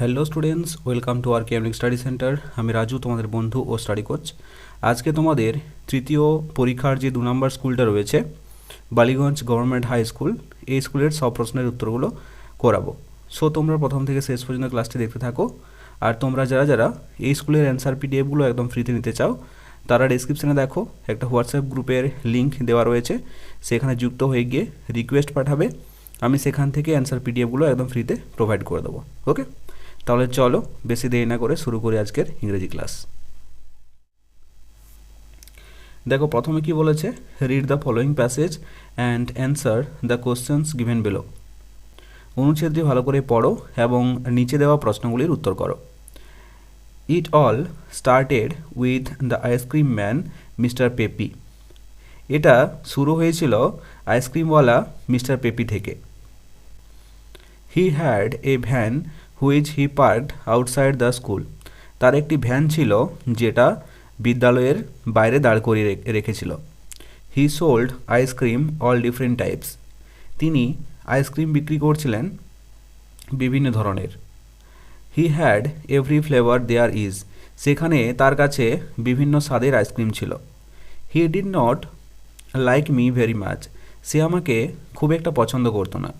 Hello students welcome to আর কেমলিক study centre আমি রাজু, তোমাদের বন্ধু ও স্টাডি কোচ আজকে তোমাদের তৃতীয় পরীক্ষার যে দু নম্বর স্কুলটা রয়েছে, বালিগঞ্জ গভর্নমেন্ট হাই স্কুল এই স্কুলের সব প্রশ্নের উত্তরগুলো করাবো। সো তোমরা প্রথম থেকে শেষ পর্যন্ত ক্লাসটি দেখতে থাকো। আর তোমরা যারা যারা এই স্কুলের অ্যান্সার পিডিএফগুলো একদম ফ্রিতে নিতে চাও, তারা ডিসক্রিপশানে দেখো, একটা হোয়াটসঅ্যাপ গ্রুপের লিঙ্ক দেওয়া রয়েছে। সেখানে যুক্ত হয়ে গিয়ে রিকোয়েস্ট পাঠাবে। আমি সেখান থেকে অ্যান্সার পিডিএফগুলো একদম ফ্রিতে প্রোভাইড করে দেবো। ওকে তাহলে চলো বেশি দেরি না করে শুরু করি আজকের ইংরেজি ক্লাস। দেখো প্রথমে কি বলেছে? Read the following passage and answer the questions given below অনুচ্ছেদটি ভালো করে পড়ো এবং নিচে দেওয়া প্রশ্নগুলির উত্তর করো। It all started with the ice cream man mister Pepi এটা শুরু হয়েছিল আইসক্রিমওয়ালা মিস্টার পেপি থেকে। He had a van which he parked outside the school তার একটি ভ্যান ছিল যেটা বিদ্যালয়ের বাইরে দাঁড় করিয়ে রেখেছিল। He sold ice cream all different types তিনি আইসক্রিম বিক্রি করছিলেন বিভিন্ন ধরনের। He had every flavour there is সেখানে তার কাছে বিভিন্ন স্বাদের আইসক্রিম ছিল। He did not like me very much সে আমাকে খুব একটা পছন্দ করতো না।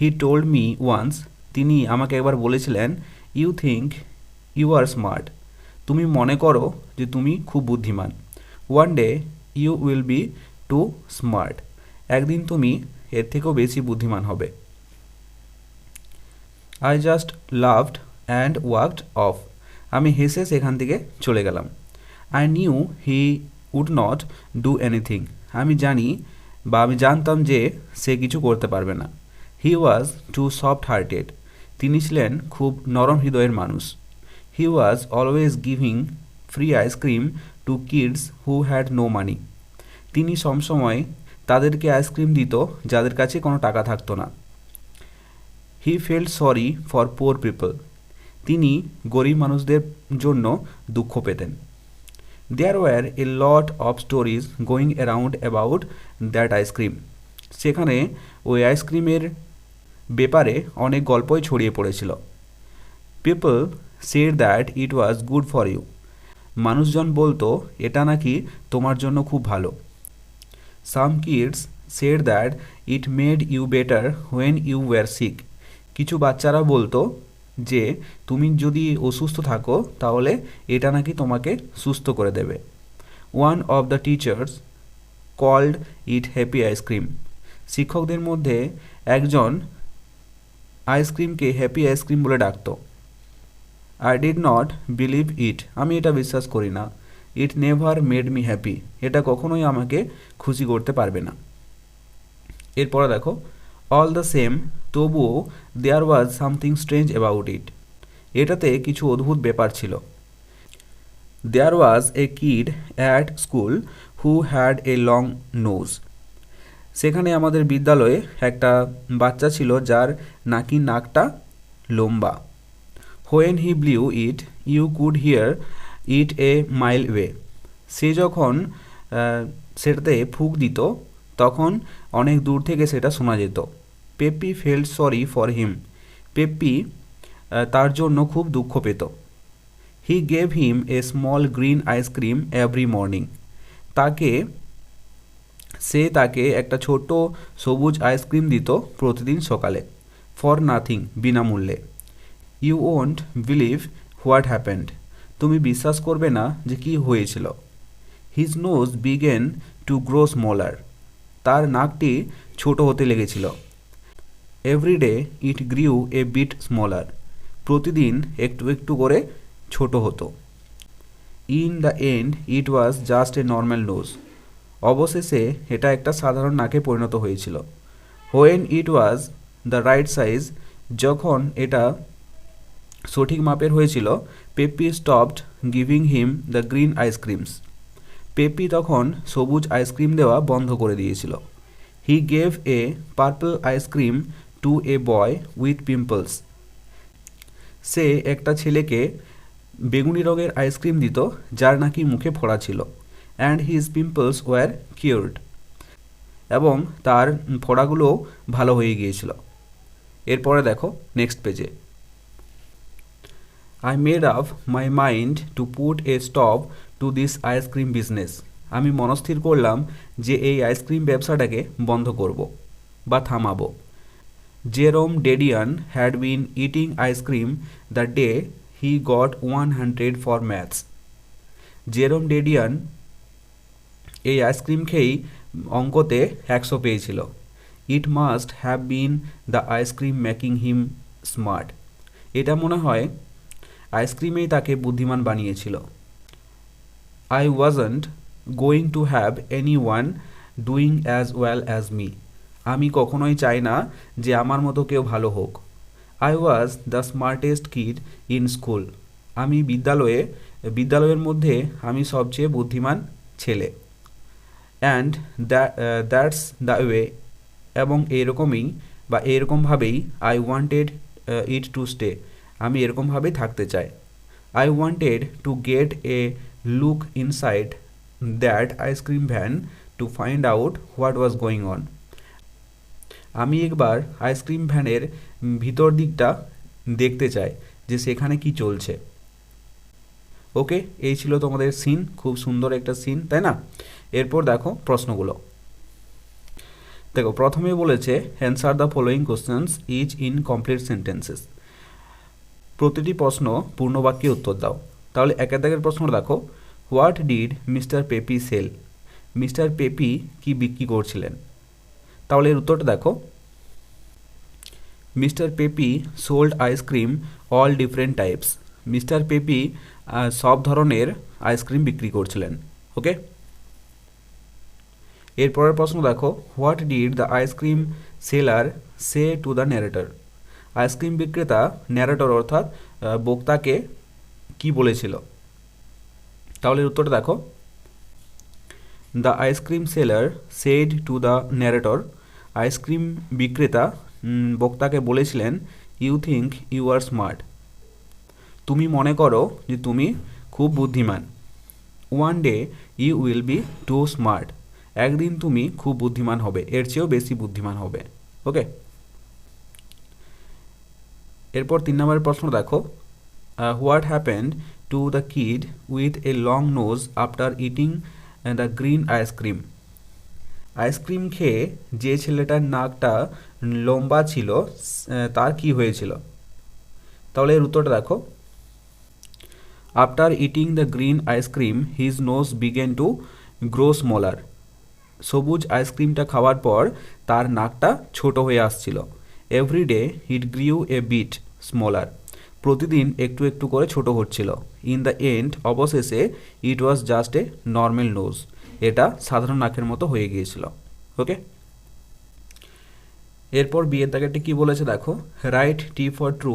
হি টোল্ড মি ওয়ান্স তিনি আমাকে একবার বলেছিলেন you think you are smart তুমি মনে করো যে তুমি খুব বুদ্ধিমান। One day you will be too smart একদিন তুমি এর থেকেও বেশি বুদ্ধিমান হবে। I just laughed and walked off আমি হেসে সেখান থেকে চলে গেলাম। I knew he would not do anything আমি জানি বা আমি জানতাম যে সে কিছু করতে পারবে না। He was too soft hearted তিনি ছিলেন খুব নরম হৃদয়ের মানুষ। He was always giving free ice cream to kids who had no money তিনি সবসময় তাদেরকে আইসক্রিম দিত, যাদের কাছে কোনো টাকা থাকতো না। He felt sorry for poor people তিনি গরিব মানুষদের জন্য দুঃখ পেতেন। There were a lot of stories going around about that ice cream সেখানে ওই আইসক্রিমের ব্যাপারে অনেক গল্পই ছড়িয়ে পড়েছিল। People said that it was good for you মানুষজন বলতো, এটা নাকি তোমার জন্য খুব ভালো। Some kids said that it made you better when you were sick কিছু বাচ্চারা বলতো যে, তুমি যদি অসুস্থ থাকো, তাহলে এটা নাকি তোমাকে সুস্থ করে দেবে। One of the teachers called it happy ice cream শিক্ষকদের মধ্যে একজন আইসক্রিমকে হ্যাপি আইসক্রিম বলে ডাকতো। I did not believe it আমি এটা বিশ্বাস করি না। It never made me happy এটা কখনোই আমাকে খুশি করতে পারবে না। এরপরে দেখো অল দ্য সেম তবুও there was something strange about it এটাতে কিছু অদ্ভুত ব্যাপার ছিল। There was a kid at school who had a long nose সেখানে আমাদের বিদ্যালয়ে একটা বাচ্চা ছিল যার নাকি নাকটা লম্বা। When he blew it you could hear it a mile way সে যখন সেটাতে ফুক দিত, তখন অনেক দূর থেকে সেটা শোনা যেত। Peppy felt sorry for him Peppy তার জন্য খুব দুঃখ পেত। He gave him a small green ice cream every morning তাকে সে তাকে একটা ছোট সবুজ আইসক্রিম দিত প্রতিদিন সকালে ফর নাথিং বিনামূল্যে। You won't believe what happened তুমি বিশ্বাস করবে না যে কি হয়েছিল। His nose began to grow smaller তার নাকটি ছোট হতে লেগেছিল। Everyday it grew a bit smaller প্রতিদিন একটু একটু করে ছোট হতো। In the end it was just a normal nose অবশেষে এটা একটা সাধারণ নাকে পরিণত হয়েছিল। When it was the right size যখন এটা সঠিক মাপের হয়েছিল Pepi stopped giving him the green ice creams Pepi তখন সবুজ আইসক্রিম দেওয়া বন্ধ করে দিয়েছিল। He gave a purple ice cream to a boy with pimples সে একটা ছেলেকে বেগুনি রঙের আইসক্রিম দিত, যার নাকি মুখে ফোড়া ছিল। And his pimples were cured এবং তার ফোড়াগুলোও ভালো হয়ে গিয়েছিল। এরপরে দেখো নেক্সট পেজে I made up my mind to put a stop to this ice cream business আমি মনস্থির করলাম যে এই আইসক্রিম ব্যবসাটাকে বন্ধ করব বা থামাবো। Jerome Dedian had been eating ice cream the day he got one hundred for maths Jerome Dedian এই আইসক্রিম খেয়েই অঙ্কতে একশো পেয়েছিল। It must have been the ice cream making him smart এটা মনে হয় আইসক্রিমেই তাকে বুদ্ধিমান বানিয়েছিল। I wasn't going to have anyone doing as well as me আমি কখনোই চাই না যে আমার মতো কেউ ভালো হোক। I was the smartest kid in school আমি বিদ্যালয়ে বিদ্যালয়ের মধ্যে আমি সবচেয়ে বুদ্ধিমান ছেলে। অ্যান্ড দ্যাটস দ্য ওয়ে এবং এরকমই বা এরকমভাবেই I wanted it to stay আমি এরকমভাবেই থাকতে চাই। I wanted to get a look inside that ice cream van to find out what was going on আমি একবার আইসক্রিম ভ্যানের ভিতর দিকটা দেখতে চাই যে সেখানে কি চলছে। ওকে এই ছিল তোমাদের সিন খুব সুন্দর একটা সিন তাই না? এরপর দেখো প্রশ্নগুলো। দেখো প্রথমে বলেছে answer the following questions is in complete sentences প্রতিটি প্রশ্ন পূর্ণবাক্যে উত্তর দাও। তাহলে এক দাগের প্রশ্ন দেখো। What did mister Pepi sell mister Pepi কি বিক্রি করছিলেন? তাহলে এর উত্তরটা দেখো। Mister Pepi sold ice cream all different types mister Pepi সব ধরনের আইসক্রিম বিক্রি করছিলেন। ওকে এরপরের প্রশ্ন দেখো what did the ice cream seller say to the narrator ice cream বিক্রেতা ন্যারেটর অর্থাৎ বক্তাকে কি বলেছিল? তাহলে উত্তরটা দেখো। The ice cream seller said to the narrator ice cream বিক্রেতা বক্তাকে বলেছিলেন you think you are smart তুমি মনে করো যে তুমি খুব বুদ্ধিমান। One day you will be too smart একদিন তুমি খুব বুদ্ধিমান হবে, এর চেয়েও বেশি বুদ্ধিমান হবে। ওকে এরপর তিন নম্বরের প্রশ্ন দেখো। What happened to the kid with a long nose after eating the green ice cream ice cream খেয়ে যে ছেলেটার নাকটা লম্বা ছিল তার কি হয়েছিল? তাহলে এর উত্তরটা দেখো। After eating the green ice cream his nose began to grow smaller সবুজ আইসক্রিমটা খাওয়ার পর তার নাকটা ছোট হয়ে আসছিল। Everyday it grew a bit smaller প্রতিদিন একটু একটু করে ছোট হচ্ছিল। ইন দ্য এন্ড অবশেষে it was just a normal nose এটা সাধারণ নাকের মতো হয়ে গিয়েছিল। ওকে এরপর বিয়ের দাগেরটি কী বলেছে দেখো? Write T for true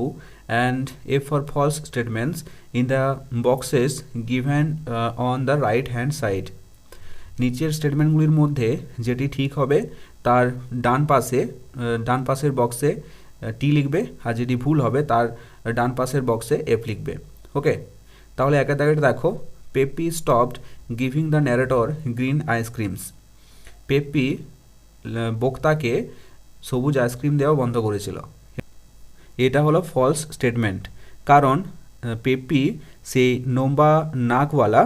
and a for false statements in the boxes given on the right hand side নিচের স্টেটমেন্টগুলির মধ্যে যেটি ঠিক হবে, তার ডান পাশে ডান পাশের বক্সে টি লিখবে, আর যেটি ভুল হবে, তার ডান পাশের বক্সে এফ লিখবে। ওকে তাহলে একের দাগেটা দেখো Pepe stopped giving the narrator green ice creams Pepe বক্তাকে সবুজ আইসক্রিম দেওয়া বন্ধ করেছিল। এটা হলো ফলস স্টেটমেন্ট কারণ পেপি সেই লম্বা নাকওয়ালা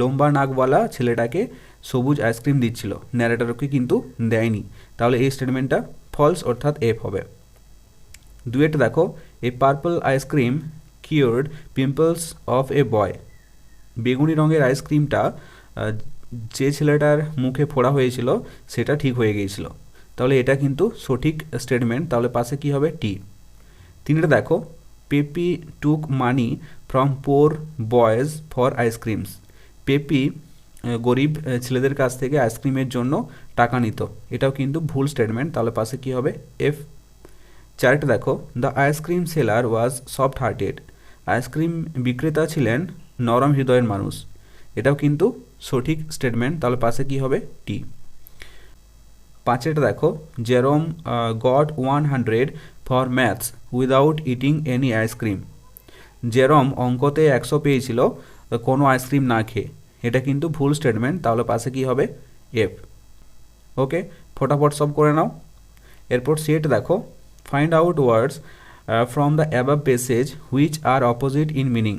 লম্বা নাকওয়ালা ছেলেটাকে সবুজ আইসক্রিম দিচ্ছিল। ন্যারেটরকে কিন্তু দেয়নি। তাহলে এই স্টেটমেন্টটা ফলস অর্থাৎ এফ হবে। দুয়েটা দেখো a purple ice cream cured pimples of a boy বেগুনি রঙের আইসক্রিমটা যে ছেলেটার মুখে ফোড়া হয়েছিল, সেটা ঠিক হয়ে গিয়েছিল। তাহলে এটা কিন্তু সঠিক স্টেটমেন্ট তাহলে পাশে কি হবে? টি তিনটা দেখো Pepe took money from poor boys for ice creams Pepe গরিব ছেলেদের কাছ থেকে আইসক্রিমের জন্য টাকা নিত। এটাও কিন্তু ভুল স্টেটমেন্ট তাহলে পাশে কি হবে? এফ চারটা দেখো। The ice cream seller was soft hearted ice cream বিক্রেতা ছিলেন নরম হৃদয়ের মানুষ। এটাও কিন্তু সঠিক স্টেটমেন্ট তাহলে পাশে কি হবে? টি পাঁচেরটা দেখো। Jerome got one hundred for maths without eating any ice cream Jerome অঙ্কতে একশো পেয়েছিল, কোনো আইসক্রিম না খেয়ে। এটা কিন্তু ভুল স্টেটমেন্ট তাহলে পাশে কি হবে? এফ ওকে ফটাফট সব করে নাও। এরপর সেট দেখো। Find out words from the above passage which are opposite in meaning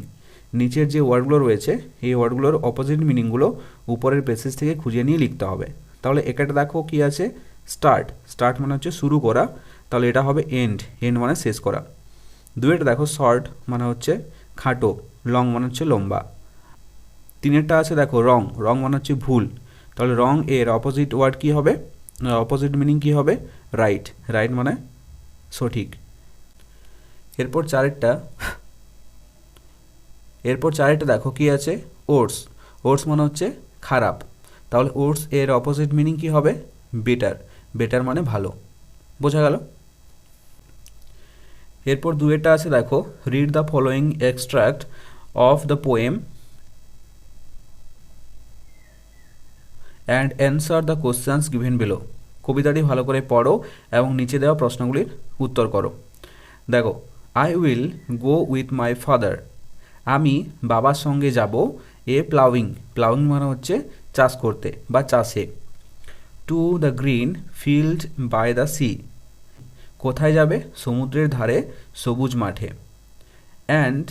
নিচের যে ওয়ার্ডগুলো রয়েছে, এই ওয়ার্ডগুলোর অপোজিট মিনিংগুলো উপরের পেসেজ থেকে খুঁজে নিয়ে লিখতে হবে। তাহলে এখানে দেখো কি আছে? স্টার্ট স্টার্ট মানে হচ্ছে শুরু করা। তাহলে এটা হবে এন্ড এন্ড মানে শেষ করা। দুয়েটা দেখো শর্ট মানে হচ্ছে খাটো। লং মানে হচ্ছে লম্বা। তিনেরটা আছে, দেখো, রং। রং মানে হচ্ছে ভুল। তাহলে রং এর অপোজিট ওয়ার্ড কি হবে? অপোজিট মিনিং কি হবে? রাইট রাইট মানে সঠিক। এরপর চারেরটা এরপর চারেরটা দেখো কি আছে? ওটস ওটস মানে হচ্ছে খারাপ। তাহলে ওটস এর অপোজিট মিনিং কি হবে? বেটার বেটার মানে ভালো। বোঝা গেল? এরপর দুয়েটা আছে, দেখো। Read the following extract of the poem and answer the questions given below কবিতাটি ভালো করে পড়ো এবং নিচে দেওয়া প্রশ্নগুলির উত্তর করো। দেখো I will go with my father আমি বাবার সঙ্গে যাব এ প্লাউইং প্লাউইং মানে হচ্ছে চাষ করতে বা চাষে। To the green field by the sea কোথায় যাবে? সমুদ্রের ধারে, সবুজ মাঠে। And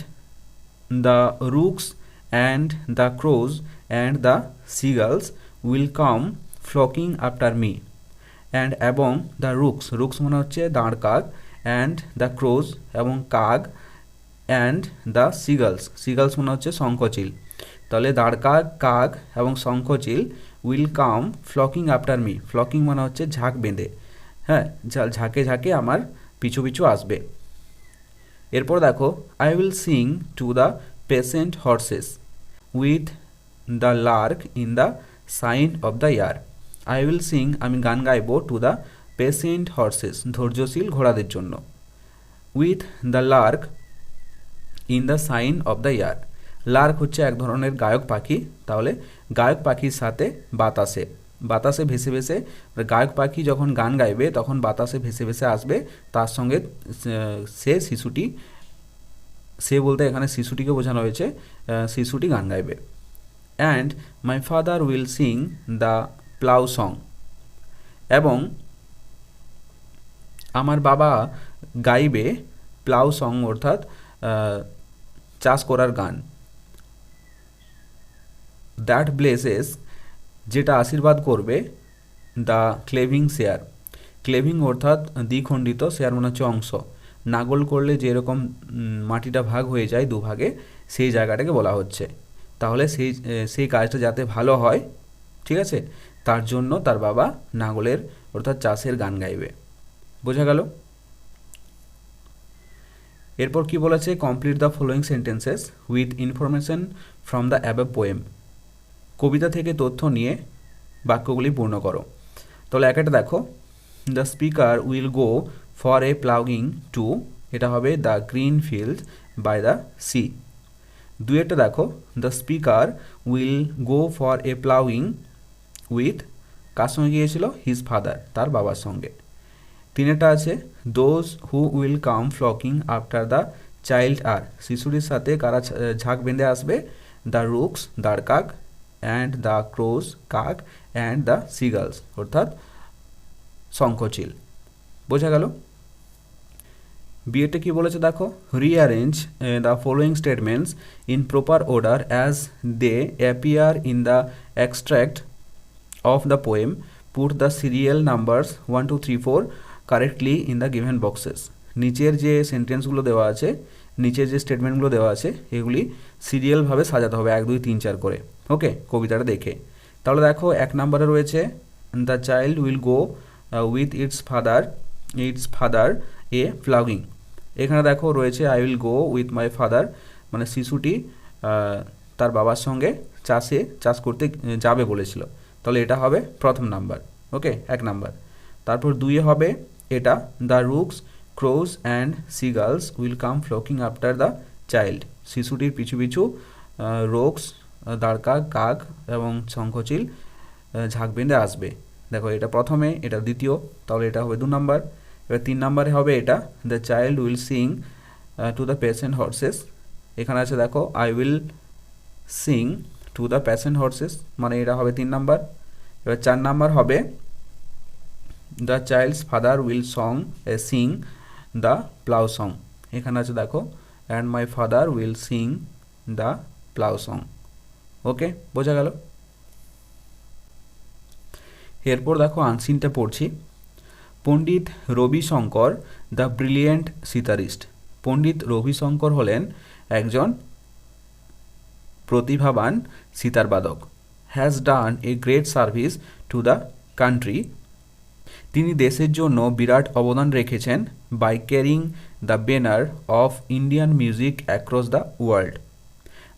the rooks and the crows and the seagulls will come flocking after me and এবং দ্য রুকস রুকস মানে হচ্ছে দাঁড় কাক অ্যান্ড দ্য ক্রোজ এবং কাক অ্যান্ড দ্য সিগালস সিগালস মানে হচ্ছে শঙ্খচিল। তাহলে দাঁড় কাক কাক এবং Shankhachil will come flocking after me flocking মানে হচ্ছে ঝাঁক বেঁধে। হ্যাঁ ঝাঁকে ঝাঁকে আমার পিছু পিছু আসবে। এরপর দেখো I will sing to the patient horses with the lark in the shine of the year. I will sing আমি গান গাইব টু দ্য পেশেন্ট হর্সেস ধৈর্যশীল ঘোড়াদের জন্য। With the lark in the shine of the year lark হচ্ছে এক ধরনের গায়ক পাখি, তাহলে গায়ক পাখির সাথে বাতাসে। বাতাসে ভেসে ভেসে, গায়ক পাখি যখন গান গাইবে, তখন বাতাসে ভেসে ভেসে আসবে, তার সঙ্গে সে শিশুটি, সে বলতে এখানে শিশুটিকে বোঝানো হয়েছে শিশুটি গান গাইবে। And my father will sing the plough song এবং আমার বাবা গাইবে প্লাউ সং অর্থাৎ চাষ করার গান। দ্যাট ব্লেসেস যেটা আশীর্বাদ করবে দ্য ক্লেভিং শেয়ার ক্লেভিং অর্থাৎ দ্বিখণ্ডিত শেয়ার মনে হচ্ছে অংশ। নাগল করলে যেরকম মাটিটা ভাগ হয়ে যায় দুভাগে, সেই জায়গাটাকে বলা হচ্ছে। তাহলে সেই সেই কাজটা যাতে ভালো হয়, ঠিক আছে? তার জন্য তার বাবা নাগলের, অর্থাৎ চাষের গান গাইবে। বোঝা গেল? এরপর কি বলেছে? Complete the following sentences with information from the above poem কবিতা থেকে তথ্য নিয়ে বাক্যগুলি পূর্ণ করো। তাহলে একটা দেখো। The speaker will go for a ploughing to এটা হবে the green field by the sea দুয়েরটা দেখো। The speaker will go for a ploughing with কার সঙ্গে গিয়েছিল? হিজ ফাদার তার বাবার সঙ্গে। তিনেরটা আছে। Those who will come flocking after the child আর শিশুটির সাথে কারা ঝাঁক বেঁধে আসবে? দ্য রুকস দাঁড় কাক অ্যান্ড দ্য ক্রোজ কাক অ্যান্ড দ্য সিগালস অর্থাৎ শঙ্খচিল। বোঝা গেল? বিয়েটা কি বলেছে দেখো? Rearrange the following statements in proper order as they appear in the extract of the poem put the serial numbers one two three four correctly in the given boxes নিচের যে সেন্টেন্সগুলো দেওয়া আছে, নিচের যে স্টেটমেন্টগুলো দেওয়া আছে, এগুলি সিরিয়ালভাবে সাজাতে হবে, এক, দুই, তিন, চার করে। ওকে কবিতাটা দেখে। তাহলে দেখো, এক নম্বরে রয়েছে the child will go with its father its father a flagging এখানে দেখো রয়েছে I will go with my father মানে শিশুটি তার বাবার সঙ্গে চাষে, চাষ করতে যাবে বলেছিল। তাহলে এটা হবে প্রথম নাম্বার, ওকে? এক নাম্বার। তারপর দুইয়ে হবে, এটা the rooks crows and seagulls will come flocking after the child শিশুটির পিছু পিছু রোগস দাঁড়কা কাক এবং শঙ্খচিল ঝাঁক আসবে। দেখো এটা প্রথমে, এটা দ্বিতীয়, তাহলে এটা হবে দু নাম্বার। এবার তিন নাম্বারে হবে এটা the child will sing to the patient horses এখানে আছে, দেখো I will sing to the patient horses মানে এটা হবে তিন নাম্বার। এবার চার নাম্বার হবে the child's father will song sing the plough song এখানে আছে, দেখো and my father will sing the plough song okay বোঝা গেল? এরপর দেখো আনসিনটা পড়ছি। Pandit Ravi Shankar, the brilliant sitarist. Pandit Ravi Shankar হলেন একজন প্রতিভাবান সিতারবাদক। Has done a great service to the country. তিনি দেশের জন্য বিরাট অবদান রেখেছেন by carrying the banner of Indian music across the world.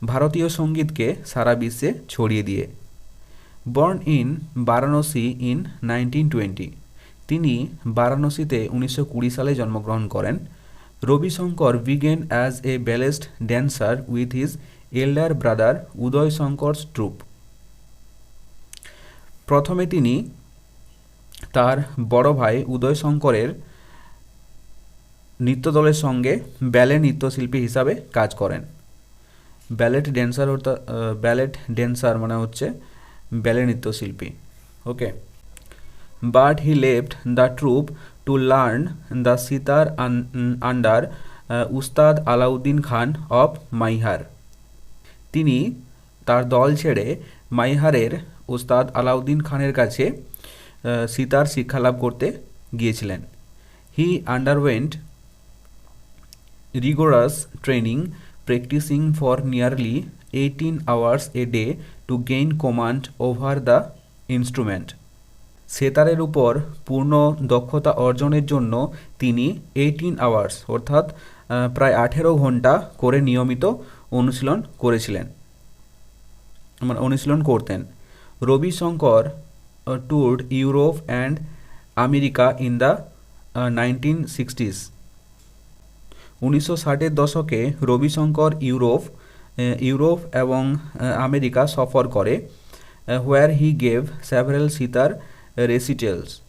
ভারতীয় সঙ্গীতকে সারা বিশ্বে ছড়িয়ে দিয়ে। Born in Varanasi in nineteen twenty. তিনি বারাণসীতে উনিশশো কুড়ি সালে জন্মগ্রহণ করেন। Ravi Shankar began as a ballet dancer with his elder brother Uday Shankar's troupe প্রথমে তিনি তার বড় ভাই উদয় শঙ্করের নৃত্যদলের সঙ্গে ব্যালে নৃত্যশিল্পী হিসাবে কাজ করেন। ব্যালেট ড্যান্সার অর্থাৎ ব্যালেট ড্যান্সার মানে হচ্ছে ব্যালে নৃত্যশিল্পী। Okay but he left the troupe to learn the sitar under Ustad Alauddin Khan of Maihar তিনি তার দল ছেড়ে মাইহারের উস্তাদ আলাউদ্দিন খানের কাছে সিতার শিক্ষালাভ করতে গিয়েছিলেন। He underwent rigorous training practicing for nearly eighteen hours a day to gain command over the instrument সেতারের উপর পূর্ণ দক্ষতা অর্জনের জন্য তিনি এইটিন আওয়ার্স অর্থাৎ প্রায় আঠেরো ঘণ্টা করে নিয়মিত অনুশীলন করেছিলেন। মানে অনুশীলন করতেন। Ravi Shankar toured Europe and America in the nineteen sixties উনিশশো ষাটের দশকে রবিশঙ্কর ইউরোপ ইউরোপ এবং আমেরিকা সফর করে where he gave several sitar recitals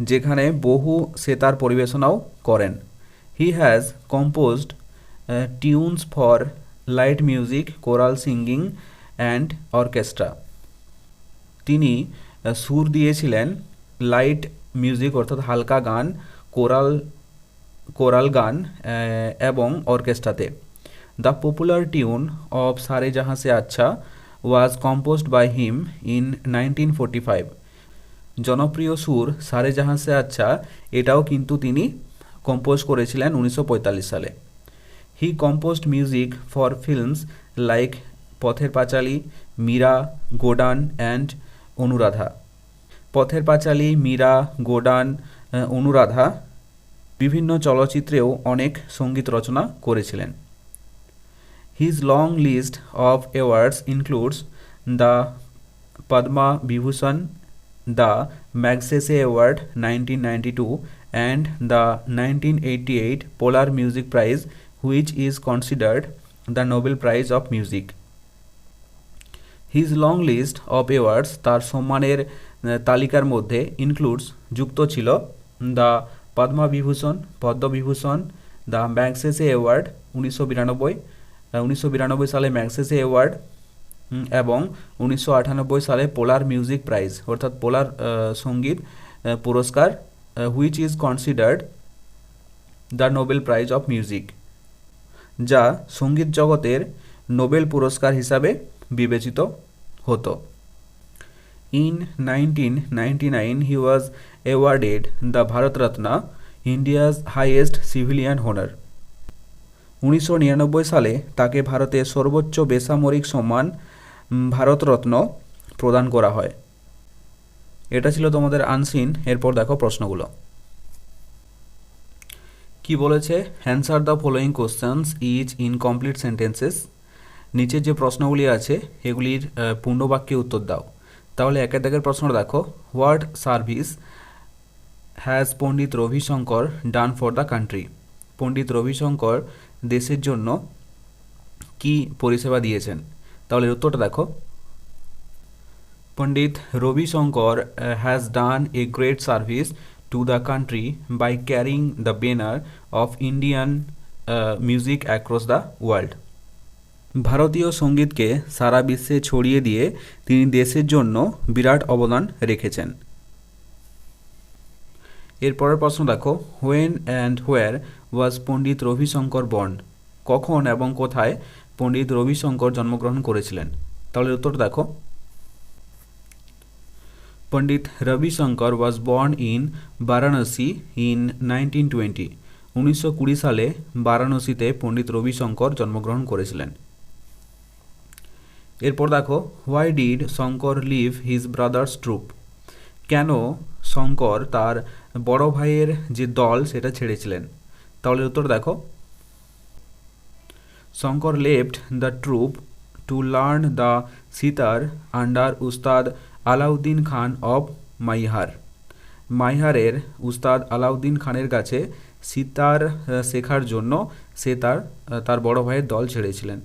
যেখানে বহু সেতার পরিবেশনাও করেন। He has composed tunes for light music choral singing and orchestra তিনি সুর দিয়েছিলেন লাইট মিউজিক অর্থাৎ হালকা গান কোরাল কোরাল গান এবং অর্কেস্ট্রাতে the popular tune of Saare Jahan Se Achha was composed by him in nineteen forty five জনপ্রিয় সুর সারে জাহাঁ সে আচ্ছা এটাও কিন্তু তিনি কম্পোজ করেছিলেন উনিশশো পঁয়তাল্লিশ সালে। He composed music for films like Pather Panchali, Meera, Godaan and Anuradha. Pather Panchali, Meera, গোডান, Anuradha বিভিন্ন চলচ্চিত্রেও অনেক সংগীত রচনা করেছিলেন। his long list of awards includes the Padma Vibhushan the Magsaysay award nineteen ninety two and the nineteen eighty eight Polar music prize which is considered the Nobel prize of music his long list of awards তার সম্মানের তালিকার মধ্যে includes যুক্ত ছিল the Padma Vibhushan Padma Vibhushan the Magsaysay award উনিশশো বিরানব্বই উনিশশো বিরানব্বই সালে ম্যাগসেসে অ্যাওয়ার্ড এবং উনিশশো আটানব্বই সালে পোলার মিউজিক প্রাইজ, অর্থাৎ পোলার সংগীত পুরস্কার which is considered the Nobel Prize of music যা সংগীত জগতের নোবেল পুরস্কার হিসাবে বিবেচিত হতো। In nineteen ninety nine he was awarded the Bharat Ratna India's highest civilian honour উনিশশো নিরানব্বই সালে তাকে ভারতের সর্বোচ্চ বেসামরিক সম্মান ভারতরত্ন প্রদান করা হয়। এটা ছিল তোমাদের আনসিন। এরপর দেখো প্রশ্নগুলো। কি বলেছে? Answer the following questions is incomplete sentences নিচের যে প্রশ্নগুলি আছে, এগুলির পূর্ণবাক্যে উত্তর দাও। তাহলে একের দাগের প্রশ্নটা দেখো। What service has Pandit Ravi Shankar done for the country Pandit Ravi Shankar দেশের জন্য কি পরিষেবা দিয়েছেন? তাহলে উত্তরটা দেখো। Pandit Ravi Shankar has done a great service to the country by carrying the banner of Indian music across the world ভারতীয় সঙ্গীতকে সারা বিশ্বে ছড়িয়ে দিয়ে তিনি দেশের জন্য বিরাট অবদান রেখেছেন। এরপরের প্রশ্ন দেখো when and where was Pandit Ravi Shankar born কখন এবং কোথায় পণ্ডিত রবিশঙ্কর জন্মগ্রহণ করেছিলেন? তাহলে উত্তর দেখো। Pandit Ravi Shankar was born in Varanasi in nineteen twenty উনিশশো কুড়ি সালে বারাণসীতে পণ্ডিত রবিশঙ্কর জন্মগ্রহণ করেছিলেন। এরপর দেখো why did Shankar leave his brother's troupe কেন শঙ্কর তার বড় ভাইয়ের যে দল সেটা ছেড়েছিলেন। তাহলে উত্তর দেখো। Shankar left the troupe to learn the sitar under Ustad Alauddin Khan of Maihar মাইহারের Ustad Alauddin খানের কাছে সিতার শেখার জন্য সে তার তার বড় ভাইয়ের দল ছেড়েছিলেন।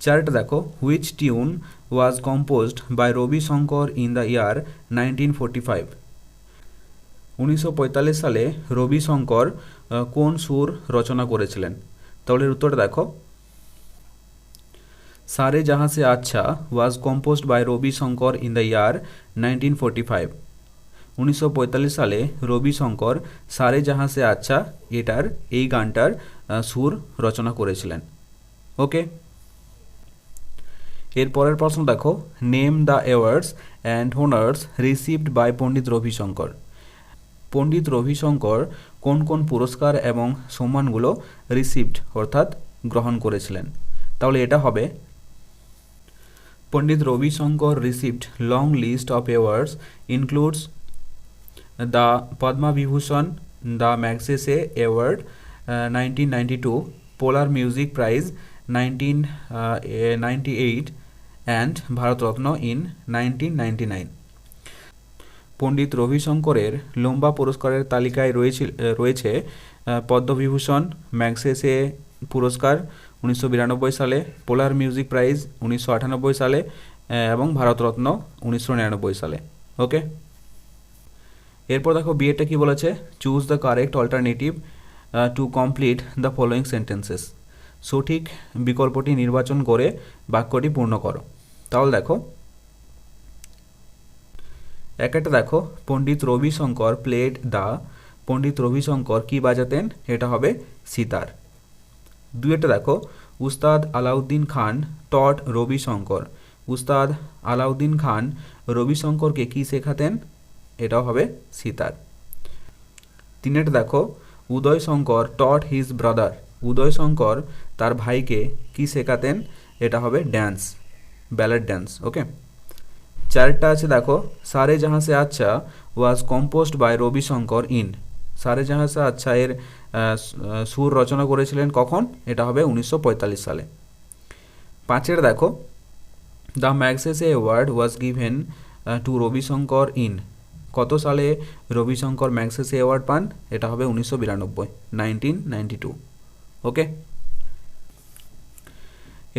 চারটা দেখো which tune was composed by Ravi Shankar in the year nineteen forty five উনিশশো পঁয়তাল্লিশ সালে রবি শঙ্কর কোন সুর রচনা করেছিলেন? তাহলে এর উত্তরটা দেখো। Saare Jahan Se Achha was composed by Ravi Shankar in the year nineteen forty five উনিশশো পঁয়তাল্লিশ সালে রবি শঙ্কর, সারে জাহাঁ সে আচ্ছা এটার, এই গানটার সুর রচনা করেছিলেন। ওকে? এর পরের প্রশ্ন দেখো। Name the awards and honours received by Pandit Ravi Shankar Pandit Ravi Shankar কোন কোন পুরস্কার এবং সম্মানগুলো রিসিভড অর্থাৎ গ্রহণ করেছিলেন। তাহলে এটা হবে। Pandit Ravi Shankar received long list of awards includes the Padma Vibhushan the Magsaysay award nineteen ninety two Polar music prize nineteen ninety eight and Bharat Ratna in nineteen ninety nine Pandit রবিশঙ্করের লম্বা পুরস্কারের তালিকায় রয়েছে রয়েছে Padma Vibhushan Magsaysay পুরস্কার উনিশশো বিরানব্বই সালে, পোলার music prize উনিশশো আটানব্বই সালে এবং ভারতরত্ন উনিশশো নিরানব্বই সালে। ওকে? এরপর দেখো, বিয়েটা কি বলেছে? Choose the correct alternative to complete the following sentences. সঠিক বিকল্পটি নির্বাচন করে বাক্যটি পূর্ণ করো। তাহলে দেখো একটা দেখো, পণ্ডিত রবিশঙ্কর প্লেড দা পণ্ডিত রবিশঙ্কর কি বাজাতেন? এটা হবে সিতার। দু একটা দেখো, উস্তাদ আলাউদ্দিন খান টট রবিশঙ্কর। উস্তাদ আলাউদ্দিন খান রবিশঙ্করকে কি শেখাতেন? এটাও হবে সিতার। তিনেটা দেখো Uday Shankar taught his brother Uday Shankar তার ভাইকে কি শেখাতেন? এটা হবে ড্যান্স ব্যালেট ড্যান্স ওকে চারটা আছে, দেখো। Saare Jahan Se Achha was composed by Ravi Shankar in. Saare Jahan Se আচ্ছা এর সুর রচনা করেছিলেন কখন? এটা হবে উনিশশো পঁয়তাল্লিশ সালে। পাঁচের, দেখো। The Magsaysay award was given to Ravi Shankar in. কত সালে রবিশঙ্কর ম্যাগসেসে অ্যাওয়ার্ড পান? এটা হবে উনিশশো বিরানব্বই নাইনটিন নাইনটি টু ওকে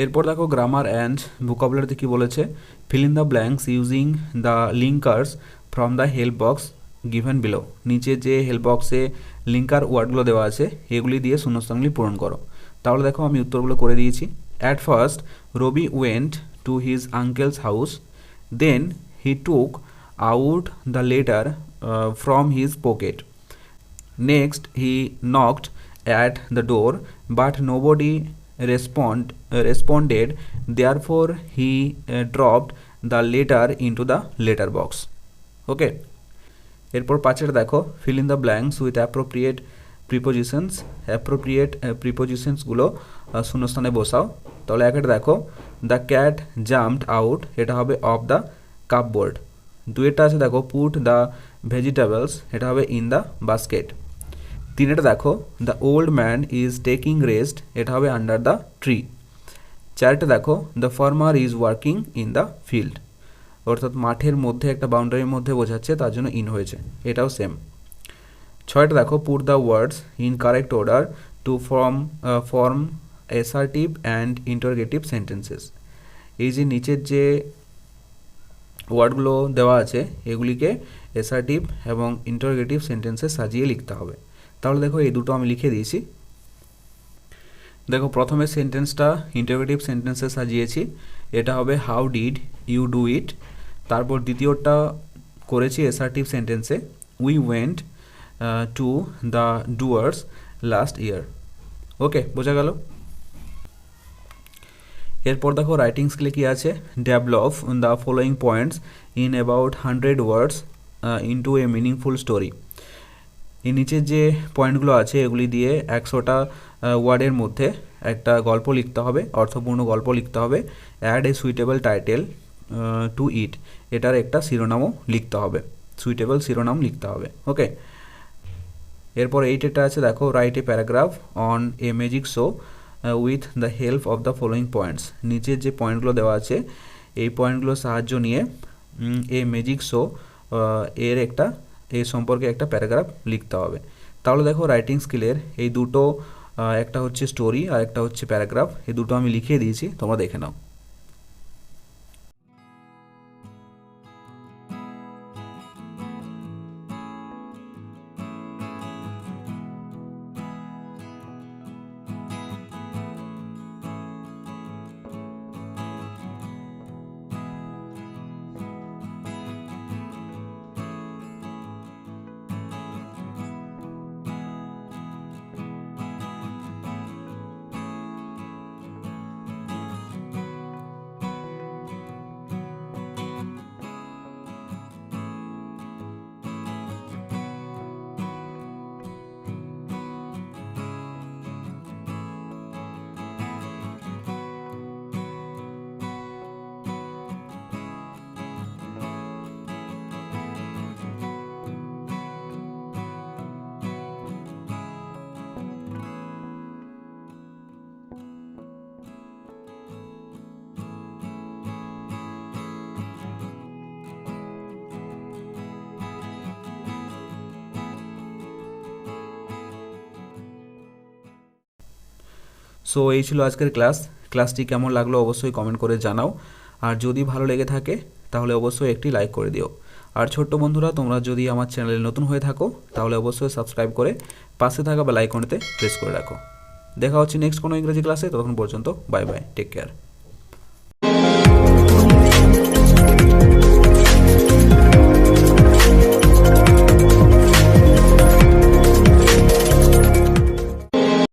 এরপর দেখো গ্রামার অ্যান্ড ভোকাবুলারিতে কী বলেছে? Fill in the blanks using the linkers from the help box given below নিচে যে হেল্প বক্সে লিঙ্কার ওয়ার্ডগুলো দেওয়া আছে এগুলি দিয়ে শূন্যস্থানগুলি পূরণ করো। তাহলে দেখো আমি উত্তরগুলো করে দিয়েছি। At first Ravi went to his uncle's house then he took out the letter from his pocket Next, he knocked at the door, but nobody respond, uh, responded. Therefore, he uh, dropped the letter into the letter box. Okay. এরপর পাঁচের দেখো fill in the blanks with appropriate prepositions appropriate প্রিপোজিশনসগুলো শূন্যস্থানে বসাও তাহলে একের দেখো the cat jumped out এটা হবে অফ দ্য কাপবোর্ড দুয়েরটা আছে দেখো পুট দ্য ভেজিটেবলস এটা হবে ইন দ্য বাস্কেট তিনেটা দেখো the old man is taking rest এটা হবে আন্ডার দ্য ট্রি চারটা দেখো the farmer is working in the field অর্থাৎ মাঠের মধ্যে, একটা বাউন্ডারির মধ্যে বোঝাচ্ছে, তার জন্য ইন হয়েছে, এটাও সেম ছয়টা দেখো put the words in correct order to form form assertive and interrogative sentences এই যে নিচের যে ওয়ার্ডগুলো দেওয়া আছে, এগুলিকে অ্যাসার্টিভ এবং ইন্টারগেটিভ সেন্টেন্সে সাজিয়ে লিখতে হবে। তাহলে দেখো এই দুটো আমি লিখে দিয়েছি। দেখো প্রথমে সেন্টেন্সটা ইন্টারগেটিভ সেন্টেন্সে সাজিয়েছি। এটা হবে how did you do it তারপর দ্বিতীয়টা করেছি অ্যাসার্টিভ সেন্টেন্সে we went to the Dooars last year okay বোঝা গেল? এরপর দেখো রাইটিং স্কিলে কী আছে develop the following points in about hundred words into a meaningful story এর নিচের যে পয়েন্টগুলো আছে, এগুলি দিয়ে একশোটা ওয়ার্ডের মধ্যে একটা গল্প লিখতে হবে, অর্থপূর্ণ গল্প লিখতে হবে add a suitable title to it এটার একটা শিরোনামও লিখতে হবে সুইটেবল শিরোনাম লিখতে হবে ওকে এরপর এইটেটা আছে, দেখো write a paragraph on a magic show with the help of the following points নিচের যে পয়েন্টগুলো দেওয়া আছে, এই পয়েন্টগুলোর সাহায্য নিয়ে এ ম্যাজিক শো এর একটা এ সম্পর্কে একটা প্যারাগ্রাফ লিখতে হবে। তাহলে দেখো রাইটিং স্কিলের এই দুটো একটা হচ্ছে স্টোরি আর একটা হচ্ছে প্যারাগ্রাফ। এই দুটো আমি লিখিয়ে দিয়েছি, তোমরা দেখে নাও। সো এই ছিল আজকের ক্লাস ক্লাসটি কেমন লাগল অবশ্যই কমেন্ট করে জানাও। আর যদি ভালো লেগে থাকে, তাহলে অবশ্যই একটি লাইক করে দিও। আর ছোট্ট বন্ধুরা, তোমরা যদি আমার চ্যানেলে নতুন হয়ে থাকো, তাহলে অবশ্যই সাবস্ক্রাইব করে পাশে থাকা বেল আইকনেতে প্রেস করে রাখো। দেখা হচ্ছে নেক্সট কোনো ইংরেজি ক্লাসে ততক্ষণ পর্যন্ত বাই বাই টেক কেয়ার